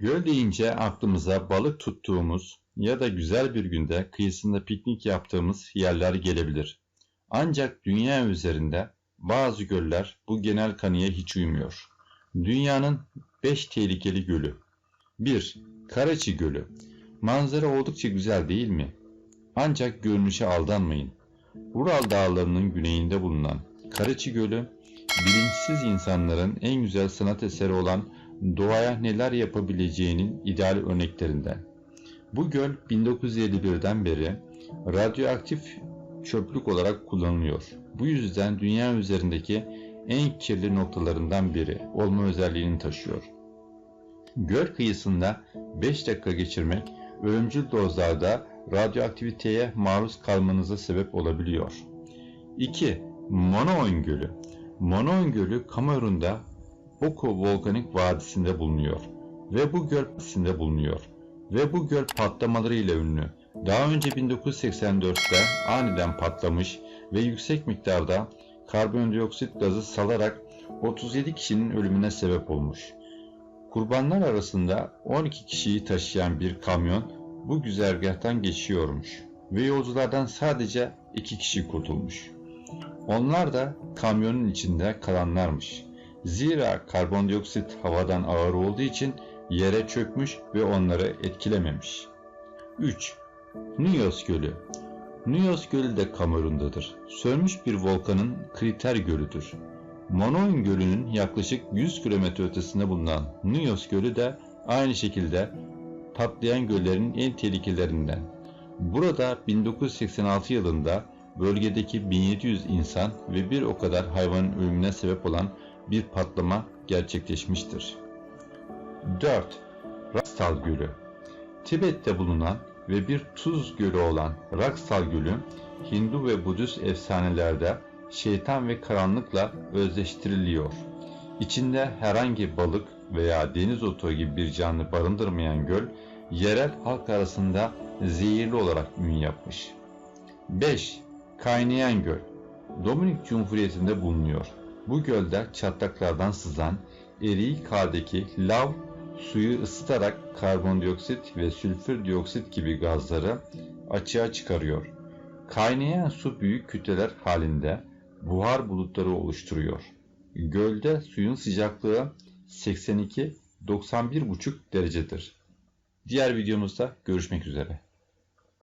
Göl deyince aklımıza balık tuttuğumuz ya da güzel bir günde kıyısında piknik yaptığımız yerler gelebilir. Ancak dünya üzerinde bazı göller bu genel kanıya hiç uymuyor. Dünyanın 5 tehlikeli gölü. 1. Karaçi Gölü. Manzara oldukça güzel değil mi? Ancak görünüşe aldanmayın. Ural dağlarının güneyinde bulunan Karaçi Gölü, bilinçsiz insanların en güzel sanat eseri olan doğaya neler yapabileceğinin ideal örneklerinden. Bu göl 1951'den beri radyoaktif çöplük olarak kullanılıyor. Bu yüzden dünya üzerindeki en kirli noktalarından biri olma özelliğini taşıyor. Göl kıyısında 5 dakika geçirmek ölümcül dozlarda radyoaktiviteye maruz kalmanıza sebep olabiliyor. 2. Monoon Gölü Monoon Gölü Kamerun'da Oko Volkanik Vadisi'nde bulunuyor ve bu göl vadisinde bulunuyor ve bu göl patlamalarıyla ünlü. Daha önce 1984'te aniden patlamış ve yüksek miktarda karbondioksit gazı salarak 37 kişinin ölümüne sebep olmuş. Kurbanlar arasında 12 kişiyi taşıyan bir kamyon bu güzergahtan geçiyormuş ve yolculardan sadece 2 kişi kurtulmuş. Onlar da kamyonun içinde kalanlarmış. Zira karbondioksit havadan ağır olduğu için yere çökmüş ve onları etkilememiş. 3. Nios Gölü Nios Gölü de Kamerun'dadır. Sönmüş bir volkanın kriter gölüdür. Monoin Gölü'nün yaklaşık 100 kilometre ötesinde bulunan Nios Gölü de aynı şekilde patlayan göllerin en tehlikelerinden. Burada 1986 yılında bölgedeki 1700 insan ve bir o kadar hayvanın ölümüne sebep olan bir patlama gerçekleşmiştir. 4. Raksal Gölü Tibet'te bulunan ve bir tuz gölü olan Raksal Gölü, Hindu ve Budist efsanelerde şeytan ve karanlıkla özleştiriliyor. İçinde herhangi balık veya deniz otu gibi bir canlı barındırmayan göl, yerel halk arasında zehirli olarak ün yapmış. 5. Kaynayan Göl Dominik Cumhuriyeti'nde bulunuyor. Bu gölde çatlaklardan sızan eriyik haldeki lav suyu ısıtarak karbondioksit ve sülfür dioksit gibi gazları açığa çıkarıyor. Kaynayan su büyük kütleler halinde buhar bulutları oluşturuyor. Gölde suyun sıcaklığı 82-91,5 derecedir. Diğer videomuzda görüşmek üzere.